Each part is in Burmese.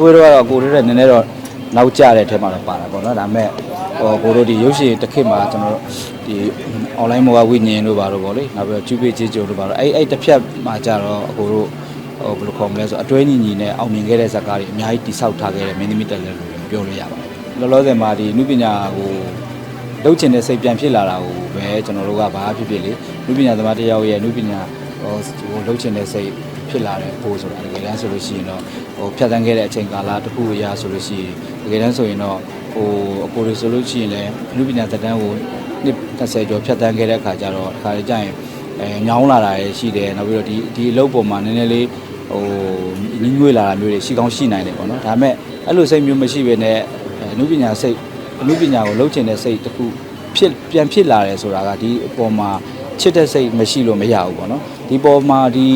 ဖွေးတော့ကတော့ကိုတို့တဲ့နည်းနည်းတော့နောက်ကျတဲ့အထက်မှာတော့ပါတာပေါ့နော်ဒါပေမဲ့ဟိုကိုတို့ဒီရုပ်ရှင်တစ်ခေတ်မှာကျွန်တော်တို့ဒီ online မောကဝိညာဉ်တို့ပါတော့ဗောလေနောက်ပြီးတော့ကျူပေချေကျုံတို့ပါတော့အဲ့အဲ့တစ်ဖြတ်မှာကြတော့အကိုတို့ဟိုဘယ်လိုခေါ်မလဲဆိုအတွဲညီညီနဲ့အောင်မြင်ခဲ့တဲ့ဇာတ်ကားတွေအများကြီးတိဆောက်ထားခဲ့တဲ့မင်းသမီးတက်လက်လို့ပြောလို့ရပါတယ်လောလောဆယ်မှာဒီနုပညာကိုလှုပ်ချင်တဲ့စိတ်ပြန်ဖြစ်လာတာကိုပဲကျွန်တော်တို့ကဘာဖြစ်ဖြစ်လေနုပညာသမားတစ်ယောက်ရဲ့နုပညာ ဟိုဟိုလှုပ်ချင်တဲ့စိတ်ဖြစ်လာတဲ့ပို့ဆိုတာတကယ်တမ်းဆိုလို့ရှိရင်တော့ဟိုဖြတ်တန်းခဲ့တဲ့အချိန်ကာလတစ်ခုအရာဆိုလို့ရှိရင်တကယ်တမ်းဆိုရင်တော့ဟိုအကိုတွေဆိုလို့ရှိရင်လည်းနုပညာသက်တမ်းကိုနှစ်30ကျော်ဖြတ်တန်းခဲ့တဲ့အခါကျတော့အခါကျရင်အဲညောင်းလာတာရရှိတယ်နောက်ပြီးတော့ဒီဒီအလုပ်ပေါ်မှာနည်းနည်းလေးဟိုညှိငွေလာတာမျိုးတွေရှိကောင်းရှိနိုင်တယ်ပေါ့နော်ဒါပေမဲ့အဲ့လိုစိတ်မျိုးမရှိဘဲနဲ့အဲနုပညာစိတ်အမှုပညာကိုလှုပ်ချင်တဲ့စိတ်တစ်ခုဖြစ်ပြန်ဖြစ်လာတယ်ဆိုတာကဒီအပေါ်မှာချစ်တဲ့စိတ်မရှိလို့မရဘူးပေါ့နော် ဒီပေါ်မှာဒီ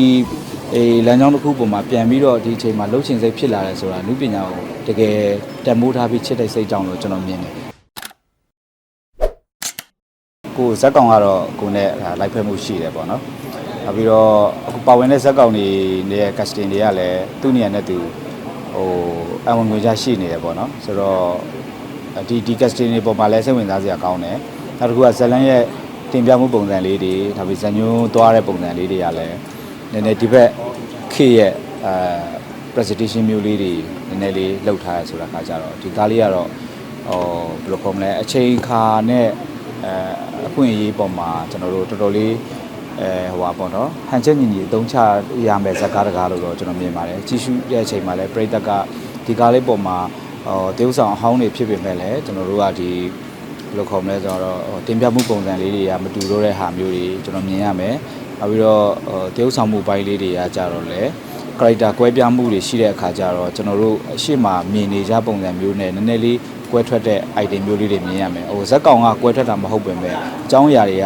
အေးလမ်းကြောင်းတစ်ခုပေါ်မှာပြန်ပြီးတော့ဒီအချိန်မှာလှုပ်ချင်စိတ်ဖြစ်လာတယ်ဆိုတာအမှုပညာကိုတကယ်တန်မိုးထားပြီးချစ်တဲ့စိတ်ကြောင့်လို့ကျွန်တော်မြင်တယ်ကိုဇက်ကောင်ကတော့ကိုနဲ့ဒါလိုက်ဖက်မှုရှိတယ်ပေါ့နော်နောက်ပြီးတော့အခုပါဝင်တဲ့ဇက်ကောင်တွေနဲ့ casting တွေကလည်းသူ့နေရာနဲ့သူဟိုအဝင်ငွေချရှိနေတယ်ပေါ့နော်ဆိုတော့ဒီဒီ casting တွေပေါ်မှာလည်းစိတ်ဝင်စားစရာကောင်းတယ်နောက်တစ်ခုကဇလန်ရဲ့ တင်ပြမှုပုံစံလေးတွေဒါပြီးဇညွန်းသွားတဲ့ပုံစံလေးတွေကလည်းနည်းနည်းဒီဘက်ခေရဲ့အဲ presentation မျိုးလေးတွေနည်းနည်းလေးလောက်ထားရဆိုတာခါကြတော့ဒီကားလေးကတော့ဟိုဘယ်လိုခေါ်မလဲအချိန်ခါနဲ့အဲအခွင့်အရေးပေါ်မှာကျွန်တော်တို့တော်တော်လေးအဲဟိုပါပေါ့နော်ဟန်ချက်ညီညီအသုံးချရမယ်ဇာတ်ကားတကားလို့တော့ကျွန်တော်မြင်ပါတယ်ကြီးစုတဲ့အချိန်မှာလည်းပရိသတ်ကဒီကားလေးပေါ်မှာဟိုတေးဥဆောင်အဟောင်းတွေဖြစ်ပေမဲ့လည်းကျွန်တော်တို့ကဒီဘယ် လိုခေါ်မလဲဆိုတော့ဟိုတင်ပြမှုပုံစံလေးတွေကမတူတော့တဲ့ဟာမျိုးတွေကျွန်တော်မြင်ရမယ်နောက်ပြီးတော့ဟိုတေးဥဆောင်မှုပိုင်းလေးတွေကကြတော့လေ character ကွဲပြားမှုတွေရှိတဲ့အခါကျတော့ကျွန်တော်တို့အရှိမမြင်နေကြပုံစံမျိုးနဲ့နည်းနည်းလေးကွဲထွက်တဲ့ item မျိုးလေးတွေမြင်ရမယ်ဟိုဇက်ကောင်ကကွဲထွက်တာမဟုတ်ပင်ပဲအကြောင်းအရာတွေက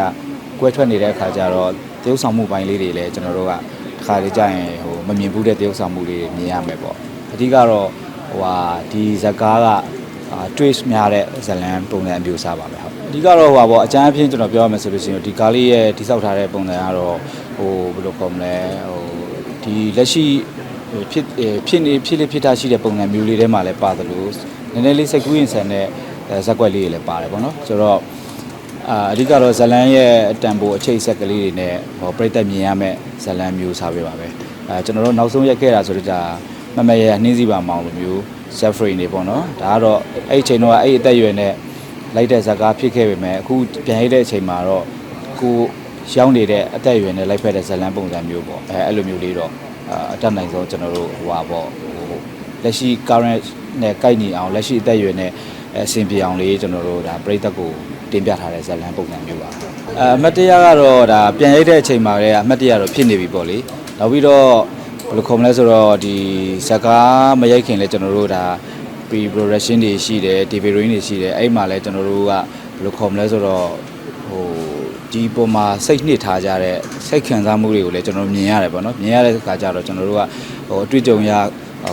ကွဲထွက်နေတဲ့အခါကျတော့တေးဥဆောင်မှုပိုင်းလေးတွေလည်းကျွန်တော်တို့ကတစ်ခါလေကြာရင်ဟိုမမြင်ဘူးတဲ့တေးဥဆောင်မှုလေးတွေမြင်ရမယ်ပေါ့အဓိကတော့ဟိုဟာဒီဇက်ကားက အာ twist များတဲ့ဇလန်ပုံစံအမျိုးအစားပါပဲဟုတ်အဓိကတော့ဟိုပါပေါ့အကြမ်းအဖြစ်ကျွန်တော်ပြောရမယ်ဆိုလို့ရှိရင်ဒီကားလေးရဲ့တိစောက်ထားတဲ့ပုံစံကတော့ဟိုဘယ်လိုခေါ်မလဲဟိုဒီလက်ရှိဟိုဖြစ်အဲဖြစ်နေဖြစ်လေဖြစ်တာရှိတဲ့ပုံစံမျိုးလေးထဲမှာလည်းပါတယ်လို့နည်းနည်းလေးစိတ်ကူးရင်ဆန်တဲ့အဲဇက်ကွက်လေးတွေလည်းပါတယ်ပေါ့နော်ဆိုတော့အာအဓိကတော့ဇလန်ရဲ့အတန်ဖိုအချိတ်ဆက်ကလေးတွေနဲ့ဟောပြိသက်မြင်ရမယ့်ဇလန်မျိုးစားပေးပါပဲအဲကျွန်တော်တို့နောက်ဆုံးရက်ခဲ့တာဆိုတော့ဒါ မမရနှင်းစီပါမောင်လိုမျိုး self free နေပေါ့နော်ဒါကတော့အဲ့ဒီအချိန်တော့အဲ့ဒီအသက်အရွယ်နဲ့လိုက်တဲ့ဇက်ကားဖြစ်ခဲ့ပေမဲ့အခုပြန်ရတဲ့အချိန်မှာတော့ကိုရောင်းနေတဲ့အသက်အရွယ်နဲ့လိုက်ဖက်တဲ့ဇလန်ပုံစံမျိုးပေါ့အဲအဲ့လိုမျိုးလေးတော့အာအတက်နိုင်ဆုံးကျွန်တော်တို့ဟိုပါပေါ့ဟိုလက်ရှိ current နဲ့ကိုက်ညီအောင်လက်ရှိအသက်အရွယ်နဲ့အဆင်ပြေအောင်လေးကျွန်တော်တို့ဒါပြိသက်ကိုတင်ပြထားတဲ့ဇာတ်လမ်းပုံစံမျိုးပါအအမတ်တရားကတော့ဒါပြန်ရိုက်တဲ့အချိန်မှာလည်းအမတ်တရားတော့ဖြစ်နေပြီပေါ့လေနောက်ပြီးတော့ ဘယ်လိုခေါ်မလဲဆိုတော့ဒီဇကားမရိုက်ခင်လည်းကျွန်တော်တို့ဒါ pre production တွေရှိတယ် TV range တွေရှိတယ်အဲ့မှာလည်းကျွန်တော်တို့ကဘယ်လိုခေါ်မလဲဆိုတော့ဟိုဒီပုံမှာစိတ်နှစ်ထားကြတဲ့စိတ်ခံစားမှုတွေကိုလည်းကျွန်တော်တို့မြင်ရတယ်ပေါ့နော်မြင်ရတဲ့အခါကျတော့ကျွန်တော်တို့ကဟိုအတွေ့အကြုံရ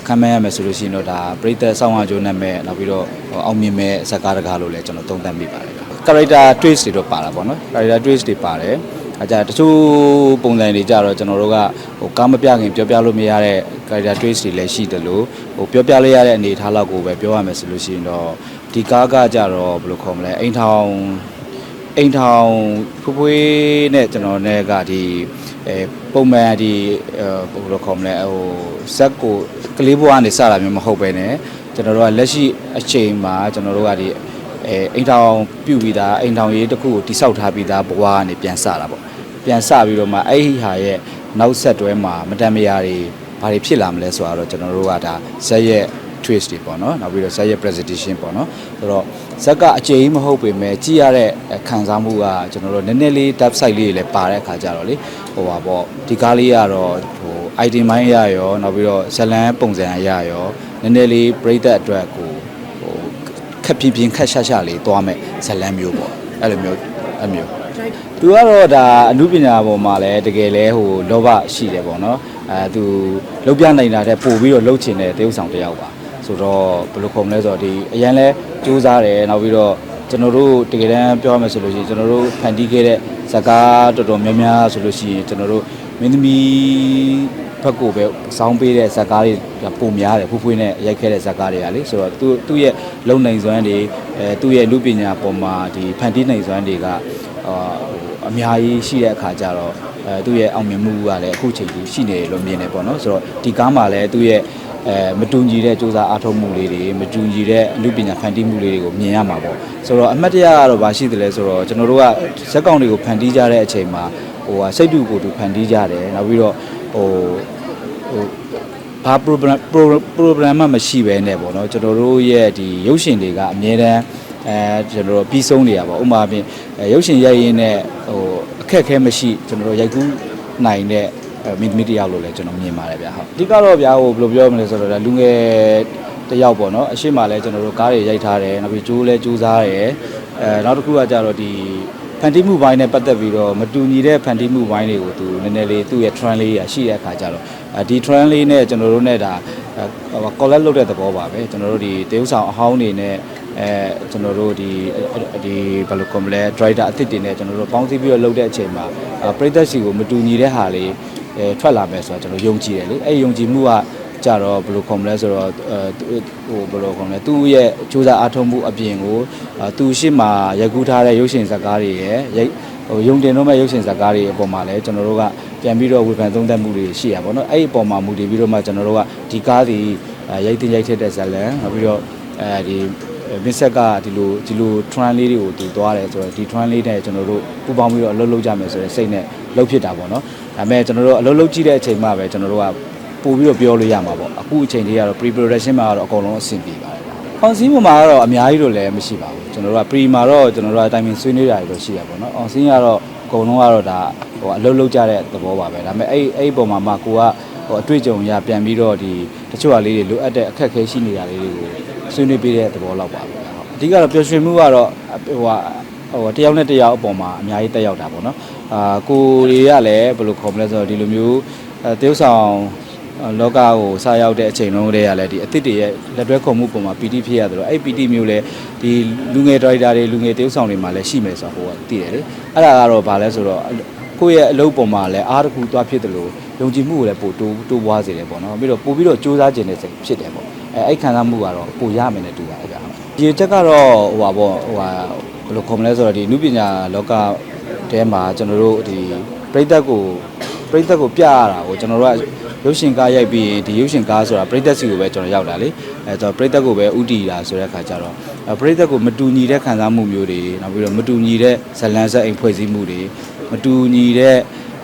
ခံမဲ့ရမယ်ဆိုလို့ရှိရင်တော့ဒါပရိသတ်ဆောင်းဝါကြိုးနဲ့မဲ့နောက်ပြီးတော့ဟိုအောင်မြင်မဲ့ဇာတ်ကားတကားလို့လည်းကျွန်တော်သုံးသပ်မိပါတယ်ဗျ character twist တွေတော့ပါတာပေါ့နော် character twist တွေပါတယ် အဲကြတချို့ပုံစံတွေကြတော့ကျွန်တော်တို့ကဟိုကားမပြခင်ပြောပြလို့မရတဲ့ character twist တွေလည်းရှိတယ်လို့ဟိုပြောပြလို့ရတဲ့အနေအထားလောက်ကိုပဲပြောရမယ်ဆိုလို့ရှိရင်တော့ဒီကားကကြတော့ဘယ်လိုခေါ်မလဲအိမ်ထောင်အိမ်ထောင်ဖွေးဖွေးနဲ့ကျွန်တော်နဲ့ကဒီအဲပုံမှန်ဒီအဲဘယ်လိုခေါ်မလဲဟိုဇက်ကိုကလေးဘွားကနေစတာမျိုးမဟုတ်ပဲねကျွန်တော်တို့ကလက်ရှိအချိန်မှာကျွန်တော်တို့ကဒီ အဲအိမ်ထောင်ပြုတ်ပြီးသားအိမ်ထောင်ရေးတစ်ခုကိုတိစောက်ထားပြီးသားဘွားကနေပြန်စတာပေါ့ပြန်စပြီးတော့မှအဲ့ဒီဟာရဲ့နောက်ဆက်တွဲမှာမတန်မရာတွေဘာတွေဖြစ်လာမလဲဆိုတော့ကျွန်တော်တို့ကဒါဇက်ရဲ့ twist တွေပေါ့နော်နောက်ပြီးတော့ဇက်ရဲ့ presentation ပေါ့နော်ဆိုတော့ဇက်ကအကျဉ်းမဟုတ်ပေမဲ့ကြည့်ရတဲ့ခံစားမှုကကျွန်တော်တို့နည်းနည်းလေး depth side လေးတွေလည်းပါတဲ့အခါကြတော့လေဟိုပါပေါ့ဒီကားလေးကတော့ဟို item မိုင်းရရောနောက်ပြီးတော့ဇလန်ပုံစံရရောနည်းနည်းလေးပြိသက်အတွက်ကိုဟို ခက်ပြင်းပြင်းခက်ရှာရှာလေးသွားမယ်ဇလန်မျိုးပေါ့အဲ့လိုမျိုးအဲ့မျိုးသူကတော့ဒါအမှုပညာပေါ်မှာလည်းတကယ်လဲဟိုလောဘရှိတယ်ပေါ့နော်အဲသူလှုပ်ပြနိုင်တာတဲ့ပို့ပြီးတော့လှုပ်ချင်တဲ့တရုပ်ဆောင်တစ်ယောက်ပါဆိုတော့ဘယ်လိုခေါ်မလဲဆိုတော့ဒီအရန်လဲစူးစားတယ်နောက်ပြီးတော့ကျွန်တော်တို့တကယ်တမ်းပြောရမယ်ဆိုလို့ရှိရင်ကျွန်တော်တို့ဖန်တီးခဲ့တဲ့ဇာကားတော်တော်များများဆိုလို့ရှိရင်ကျွန်တော်တို့ဟ မင်းသမီးဘက်ကိုပဲစောင်းပေးတဲ့ဇာတ်ကားတွေပုံများတယ်ဖူးဖွေးနဲ့ရိုက်ခဲ့တဲ့ဇာတ်ကားတွေကလေဆိုတော့သူသူ့ရဲ့လုံနိုင်စွမ်းတွေအဲသူ့ရဲ့လူပညာပေါ်မှာဒီဖန်တီးနိုင်စွမ်းတွေကအာဟိုအများကြီးရှိတဲ့အခါကျတော့အဲသူ့ရဲ့အောင်မြင်မှုကလည်းအခုချိန်ကြီးရှိနေတယ်လို့မြင်တယ်ပေါ့နော်ဆိုတော့ဒီကားမှာလည်းသူ့ရဲ့ အဲမတူညီတဲ့စူးစမ်းအားထုတ်မှုလေးတွေမတူညီတဲ့အမှုပညာဖန်တီးမှုလေးတွေကိုမြင်ရမှာပေါ့ဆိုတော့အမှတ်တရကတော့ဘာရှိသလဲဆိုတော့ကျွန်တော်တို့ကဇက်ကောင်တွေကိုဖန်တီးကြတဲ့အချိန်မှာဟိုဟာစိတ်တူကိုယ်တူဖန်တီးကြတယ်နောက်ပြီးတော့ဟိုဟိုဘာ program program မှမရှိဘဲနဲ့ပေါ့နော်ကျွန်တော်တို့ရဲ့ဒီရုပ်ရှင်တွေကအများတန်းအဲကျွန်တော်တို့ပြီးဆုံးနေရပါဥပမာဖြင့်အဲရုပ်ရှင်ရိုက်ရင်းနဲ့ဟိုအခက်အခဲမရှိကျွန်တော်တို့ရိုက်ကူးနိုင်တဲ့အဲ မင်းသမီးတစ်ယောက်လို့လည်းကျွန်တော်မြင်ပါတယ်ဗျာဟုတ်အဓိကတော့ဗျာဟိုဘယ်လိုပြောမလဲဆိုတော့ဒါလူငယ်တစ်ယောက်ပေါ့နော်အရှိမလည်းကျွန်တော်တို့ကားတွေရိုက်ထားတယ်နောက်ပြီးကြိုးလဲကြိုးစားတယ်အဲနောက်တစ်ခုကကြတော့ဒီဖန်တီးမှုပိုင်းနဲ့ပတ်သက်ပြီးတော့မတူညီတဲ့ဖန်တီးမှုပိုင်းတွေကိုသူနည်းနည်းလေးသူ့ရဲ့ trend လေးရရှိတဲ့အခါကျတော့အဲဒီ trend လေးနဲ့ကျွန်တော်တို့နဲ့ဒါဟို collect လုပ်တဲ့သဘောပါပဲကျွန်တော်တို့ဒီတေးဥဆောင်အဟောင်းနေနဲ့အဲကျွန်တော်တို့ဒီဒီဘယ်လိုကောမလဲ driver အသစ်တွေနဲ့ကျွန်တော်တို့ပေါင်းစည်းပြီးတော့လုပ်တဲ့အချိန်မှာပရိသတ်စီကိုမတူညီတဲ့ဟာလေးအဲ ထွက်လာမယ်ဆိုတော့ကျွန်တော်ယုံကြည်တယ်လေအဲ့ယုံကြည်မှုကကြတော့ဘယ်လိုခေါ်မလဲဆိုတော့အဲဟိုဘယ်လိုခေါ်မလဲသူ့ရဲ့စူးစမ်းအားထုတ်မှုအပြင်ကိုအာသူရှိမှရိုက်ကူးထားတဲ့ရုပ်ရှင်ဇာတ်ကားတွေရဲ့ရိုက်ဟိုယုံတင်တော့မဲ့ရုပ်ရှင်ဇာတ်ကားတွေအပေါ်မှာလည်းကျွန်တော်တို့ကပြန်ပြီးတော့ဝေဖန်သုံးသပ်မှုတွေရှိရပါတော့အဲ့ဒီအပေါ်မှာမူတည်ပြီးတော့မှကျွန်တော်တို့ကဒီကားဒီရိုက်တင်ရိုက်ထက်တဲ့ဇာတ်လမ်းနောက်ပြီးတော့အဲဒီမစ်ဆက်ကဒီလိုဒီလို trend လေးတွေကိုသူသွားတယ်ဆိုတော့ဒီ trend လေးနဲ့ကျွန်တော်တို့ပူပေါင်းပြီးတော့အလုပ်လုပ်ကြမယ်ဆိုတဲ့စိတ်နဲ့လုပ်ဖြစ်တာပေါ့နော် ဒါပေမဲ့ကျွန်တော်တို့အလုပ်လုပ်ကြည့်တဲ့အချိန်မှပဲကျွန်တော်တို့ကပို့ပြီးတော့ပြောလို့ရမှာပေါ့အခုအချိန်လေးကတော့ pre production မှာကတော့အကုန်လုံးအဆင်ပြေပါတယ်။အောင်စင်းပေါ်မှာကတော့အများကြီးတော့လည်းမရှိပါဘူးကျွန်တော်တို့က pre မှာတော့ကျွန်တော်တို့ကတိုင်ပင်ဆွေးနွေးတာတွေတော့ရှိရပါတော့။အောင်စင်းကတော့အကုန်လုံးကတော့ဒါဟိုအလုပ်လုပ်ကြတဲ့သဘောပါပဲ။ဒါပေမဲ့အဲ့အဲ့ဒီပုံမှာမှကိုကဟိုအတွေ့အကြုံရပြန်ပြီးတော့ဒီတချို့ဟာလေးတွေလိုအပ်တဲ့အခက်အခဲရှိနေတာလေးတွေကိုဆွေးနွေးပေးတဲ့သဘောလောက်ပါပဲ။ဟုတ်အဓိကတော့ပျော်ရွှင်မှုကတော့ဟို ဟာဟိုတယောက်နဲ့တယောက်အပေါ်မှာအများကြီးတက်ရောက်တာပေါ့နော်အာကိုတွေကလည်းဘယ်လိုခေါ်မလဲဆိုတော့ဒီလိုမျိုးအဲတရုပ်ဆောင်လောကကိုစရောက်တဲ့အချိန်လုံးတည်းကလည်းဒီအစ်စ်တွေရဲ့လက်တွဲခုံမှုပုံမှာပီတိဖြစ်ရတယ်လို့အဲ့ပီတိမျိုးလည်းဒီလူငယ်ဒရိုက်တာတွေလူငယ်တရုပ်ဆောင်တွေမှာလည်းရှိမယ်ဆိုတော့ဟိုကသိတယ်လေအဲ့ဒါကတော့ဗာလဲဆိုတော့ကိုယ့်ရဲ့အလုပ်ပုံမှာလည်းအားတစ်ခုသွားဖြစ်တယ်လို့ယုံကြည်မှုကိုလည်းပို့တိုးတိုးပွားစေတယ်ပေါ့နော်ပြီးတော့ပို့ပြီးတော့စူးစမ်းခြင်းနဲ့စိတ်ဖြစ်တယ်ပေါ့အဲအဲ့ခံစားမှုကတော့ပိုရမယ်နဲ့တူပါတယ်ဗျာဒီချက်ကတော့ဟိုပါပေါ့ဟိုဟာ ဘယ်လိုခေါ်မလဲဆိုတော့ဒီနုပညာလောကတဲမှာကျွန်တော်တို့ဒီပြိသက်ကိုပြိသက်ကိုပြရတာကိုကျွန်တော်တို့ကရုပ်ရှင်ကားရိုက်ပြီးရင်ဒီရုပ်ရှင်ကားဆိုတာပြိသက်စီကိုပဲကျွန်တော်ရောက်တာလေအဲကျွန်တော်ပြိသက်ကိုပဲဥတီတာဆိုတဲ့အခါကျတော့အဲပြိသက်ကိုမတူညီတဲ့ခံစားမှုမျိုးတွေနောက်ပြီးတော့မတူညီတဲ့ဇလန်းဆက်အိမ်ဖွဲ့စည်းမှုတွေမတူညီတဲ့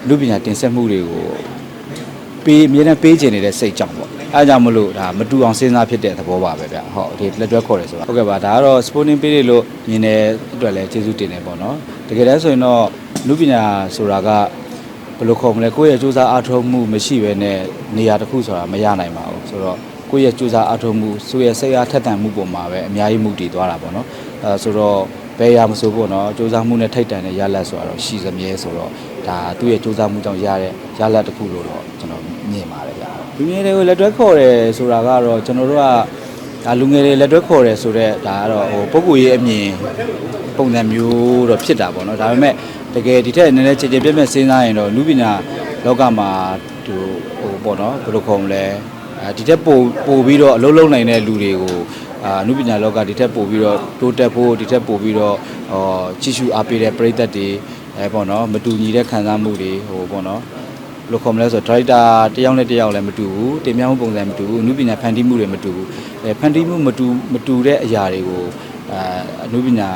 လူပညာတင်ဆက်မှုတွေကိုပေးအမြဲတမ်းပေးချင်နေတဲ့စိတ်ကြောင့်ပေါ့ အဲဒါကြောင့်မလို့ဒါမတူအောင်စဉ်းစားဖြစ်တဲ့သဘောပါပဲဗျဟုတ်ဒီလက်တွဲခေါ်တယ်ဆိုတာဟုတ်ကဲ့ပါဒါကတော့ sporting ပေးတယ်လို့မြင်တဲ့အတွက်လည်းကျေးဇူးတင်တယ်ပေါ့နော်တကယ်တမ်းဆိုရင်တော့လူပညာဆိုတာကဘယ်လိုခေါ်မလဲကိုယ့်ရဲ့စူးစမ်းအားထုတ်မှုမရှိဘဲနဲ့နေရာတစ်ခုဆိုတာမရနိုင်ပါဘူးဆိုတော့ကိုယ့်ရဲ့စူးစမ်းအားထုတ်မှုဆိုရဲ့စိတ်အားထက်သန်မှုပုံမှာပဲအများကြီးမှုတည်သွားတာပေါ့နော်အဲဆိုတော့ဘယ်ရာမဆိုပေါ့နော်စူးစမ်းမှုနဲ့ထိတ်တန်တဲ့ရလဒ်ဆိုတာတော့ရှိစမြဲဆိုတော့ဒါသူ့ရဲ့စူးစမ်းမှုကြောင့်ရတဲ့ရလဒ်တစ်ခုလို့တော့ကျွန်တော်မြင်ပါတယ်ဗျ လူငယ်တွေကိုလက်တွဲခေါ်တယ်ဆိုတာကတော့ကျွန်တော်တို့ကဒါလူငယ်တွေလက်တွဲခေါ်တယ်ဆိုတော့ဒါကတော့ဟိုပုဂ္ဂိုလ်ရေးအမြင်ပုံစံမျိုးတော့ဖြစ်တာပေါ့နော်ဒါပေမဲ့တကယ်ဒီထက်နည်းနည်းခြေခြေပြက်ပြက်စဉ်းစားရင်တော့လူပညာလောကမှာသူဟိုပေါ့နော်ဘယ်လိုခေါ်မလဲအဲဒီထက်ပိုပိုပြီးတော့အလုံးလုံးနိုင်တဲ့လူတွေကိုအာနုပညာလောကဒီထက်ပို့ပြီးတော့တိုးတက်ဖို့ဒီထက်ပို့ပြီးတော့ဟောကြည့်ရှုအားပေးတဲ့ပရိသတ်တွေအဲပေါ့နော်မတူညီတဲ့ခံစားမှုတွေဟိုပေါ့နော်ဘယ် လိုခေါ်မလဲဆိုတော့ director တယောက်နဲ့တယောက်လည်းမတူဘူးတင်ပြမှုပုံစံမတူဘူးအနုပညာဖန်တီးမှုတွေမတူဘူးအဲဖန်တီးမှုမတူမတူတဲ့အရာတွေကိုအဲအနုပညာ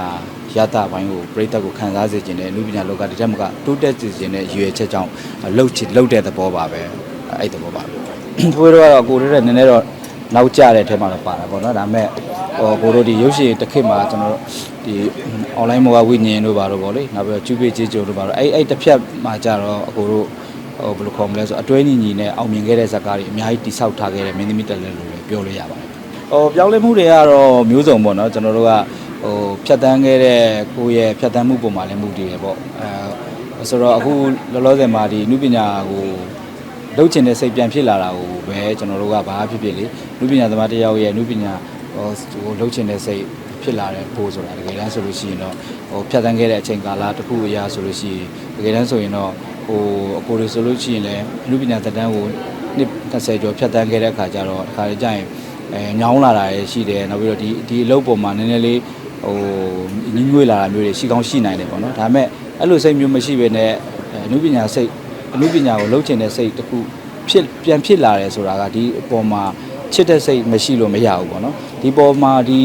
ရတာပိုင်းကိုပြိတက်ကိုခံစားစေခြင်းနဲ့အနုပညာလောကဒီထက်မကတိုးတက်စေခြင်းနဲ့ရည်ရွယ်ချက်ကြောင့်လှုပ်ချလှုပ်တဲ့သဘောပါပဲအဲ့ဒီသဘောပါပဲဖွေးတော့ကိုတို့တဲ့နည်းနည်းတော့နောက်ကျတဲ့အထက်မှာတော့ပါတာပေါ့နော်ဒါပေမဲ့ဟိုကိုတို့ဒီရုပ်ရှင်တစ်ခေတ်မှာကျွန်တော်တို့ဒီ online မောကဝိညာဉ်တို့ပါတော့ဗောလေနောက်ပြီးတော့ကျူပေကြီးကြိုတို့ပါတော့အဲ့အဲ့တစ်ဖြတ်မှာကြတော့အကိုတို့ ဟိုဘယ်လိုခေါ်မလဲဆိုအတွဲညီညီနဲ့အောင်မြင်ခဲ့တဲ့ဇာတ်ကားတွေအများကြီးတိဆောက်ထားခဲ့တဲ့မင်းသမီးတက်လဲလို့လည်းပြောလို့ရပါတယ်။ဟိုပြောင်းလဲမှုတွေကတော့မျိုးစုံပေါ့နော်ကျွန်တော်တို့ကဟိုဖြတ်တန်းခဲ့တဲ့ကိုယ့်ရဲ့ဖြတ်တန်းမှုပုံမှာလည်းမှုတည်တယ်ပေါ့အဲဆိုတော့အခုလောလောဆယ်မှာဒီနုပညာကိုလှုပ်ချင်တဲ့စိတ်ပြန်ဖြစ်လာတာကိုပဲကျွန်တော်တို့ကဘာဖြစ်ဖြစ်လေနုပညာသမားတစ်ယောက်ရဲ့နုပညာဟိုဟိုလှုပ်ချင်တဲ့စိတ်ဖြစ်လာတဲ့ပို့ဆိုတာတကယ်တမ်းဆိုလို့ရှိရင်တော့ဟိုဖြတ်တန်းခဲ့တဲ့အချိန်ကာလတစ်ခုအရာဆိုလို့ရှိရင်တကယ်တမ်းဆိုရင်တော့ ဟဟိုအကိုတွေဆိုလို့ရှိရင်လည်းအနုပညာသက်တမ်းကိုနှစ်30ကျော်ဖြတ်တန်းခဲ့တဲ့အခါကျတော့အခါကျရင်အဲညောင်းလာတာရရှိတယ်နောက်ပြီးတော့ဒီဒီအလုပ်ပေါ်မှာနည်းနည်းလေးဟိုညှိငွေလာတာမျိုးတွေရှိကောင်းရှိနိုင်တယ်ပေါ့နော်ဒါပေမဲ့အဲ့လိုစိတ်မျိုးမရှိဘဲနဲ့အဲအနုပညာစိတ်အနုပညာကိုလှုပ်ချင်တဲ့စိတ်တစ်ခုဖြစ်ပြန်ဖြစ်လာတယ်ဆိုတာကဒီအပေါ်မှာချစ်တဲ့စိတ်မရှိလို့မရဘူးပေါ့နော်ဒီပေါ်မှာဒီ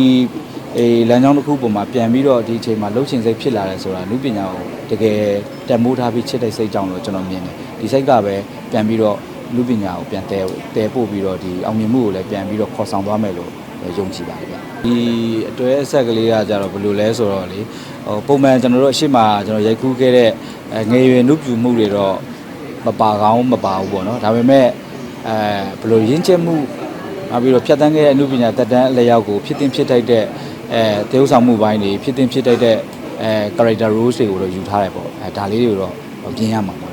အေးလမ်းကြောင်းတစ်ခုပေါ်မှာပြန်ပြီးတော့ဒီအချိန်မှာလှုပ်ချင်စိတ်ဖြစ်လာတယ်ဆိုတာအနုပညာကိုတကယ်တန်မိုးထားပြီးချစ်တဲ့စိတ်ကြောင့်လို့ကျွန်တော်မြင်တယ်ဒီစိတ်ကပဲပြန်ပြီးတော့လူပညာကိုပြန်တဲတဲပို့ပြီးတော့ဒီအောင်မြင်မှုကိုလည်းပြန်ပြီးတော့ခေါ်ဆောင်သွားမယ်လို့ယုံကြည်ပါတယ်ဗျဒီအတွဲအဆက်ကလေးကကြတော့ဘယ်လိုလဲဆိုတော့လေဟိုပုံမှန်ကျွန်တော်တို့အရှိမကျွန်တော်ရိုက်ကူးခဲ့တဲ့အဲငယ်ရွယ်နှုတ်ပြူမှုတွေတော့မပါကောင်းမပါဘူးပေါ့နော်ဒါပေမဲ့အဲဘယ်လိုရင်းချက်မှုနောက်ပြီးတော့ဖြတ်တန်းခဲ့တဲ့အမှုပညာတက်တန်းအလျောက်ကိုဖြစ်တင်ဖြစ်ထိုက်တဲ့ အဲသေဥဆောင်မှုပိုင်းတွေဖြစ်တင်ဖြစ်ထိုက်တဲ့အဲ character roles တွေကိုတော့ယူထားတယ်ပေါ့အဲဒါလေးတွေကိုတော့ပြင်ရမှာပေါ့